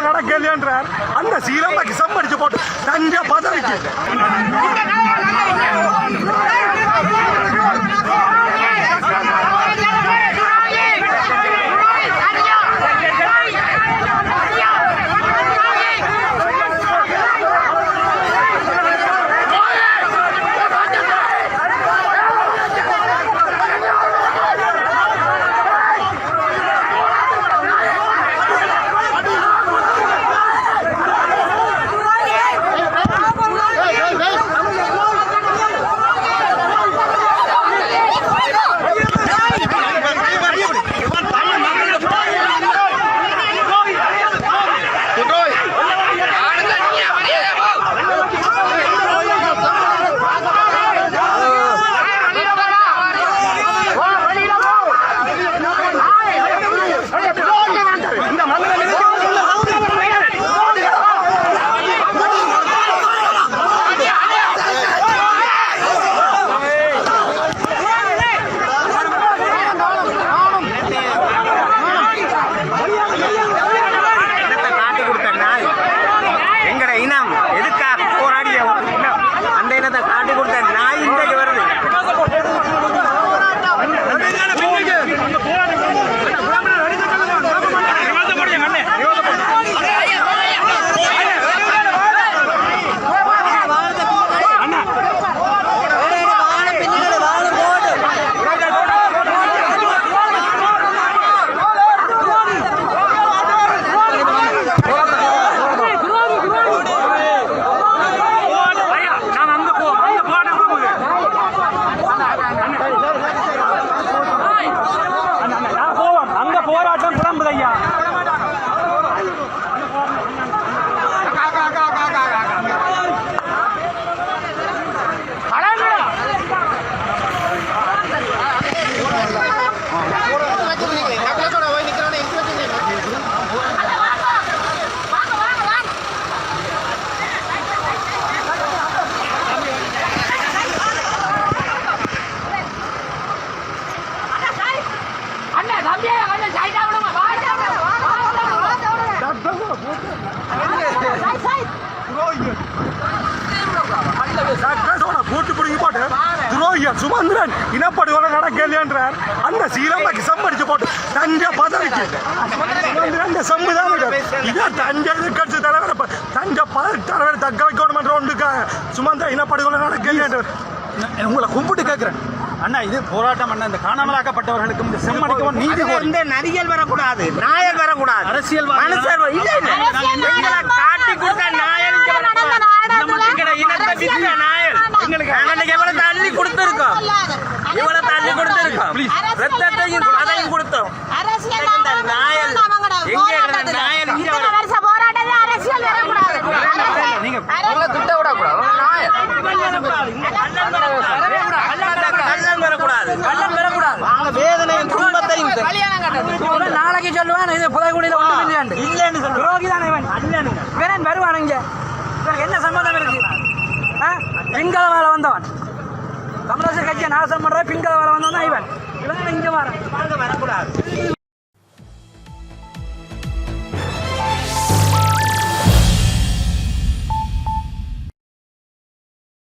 நடக்கலைன்றார் அந்த சீரம்பாக்கு சம்படிச்சு போட்டு தஞ்ச பதவிக்கு You're the போட்டு துரோகிய சுமந்திரன் இனப்படுகொலை நடக்கலைன்றார் அந்த சீரம்பாக்கு சம்படிச்சு போட்டு தஞ்ச பதவிக்கு. சுமந்திரன் இந்த சம்புதான் இதே தஞ்ச எதிர்கட்சி தலைவர் தஞ்ச பதவி தலைவர் தக்க வைக்கணும் என்ற ஒன்றுக்காக சுமந்திர இனப்படுகொலை நடக்கலைன்றார் உங்களை கும்பிட்டு கேட்கிறேன் அண்ணா இது போராட்டம் அண்ணா. இந்த காணாமலாக்கப்பட்டவர்களுக்கும் இந்த செம்மடிக்கவும் நீதி நரிகள் வரக்கூடாது நாயர் வரக்கூடாது. அரசியல்வாதி- நாங்க இன்னைக்கு எவ்வளவு தள்ளி கொடுத்துருக்கோம் இவ்வளவு தள்ளி கொடுத்துருக்கோம் ரத்தத்தையும் அதையும் கொடுத்தோம் நாயல் எங்க நாயல் இங்க வர அரசியல் வரக்கூடாது நீங்க கள்ளன் வரக்கூடாது கள்ளன் வரக்கூடாது நாங்க வேதனையும் துன்பத்தையும் இவன் நாளைக்கு சொல்லுவான் இது புதைக்குடியில் ஒன்றும் இல்லையாண்டு இல்லைன்னு சொல்லுவோம் துரோகி தானே இவன் இவன் வருவான் இங்க இவனுக்கு என்ன சம்மந்தம் இருக்கு ஆ? பிங்கள வேலை வந்தவன். தமிழரசு கட்சியை நாசம் பண்ணுற பிங்கள வேலை வந்தவன் தான் இவன். இவன் இங்கே வரான் வரக்கூடாது.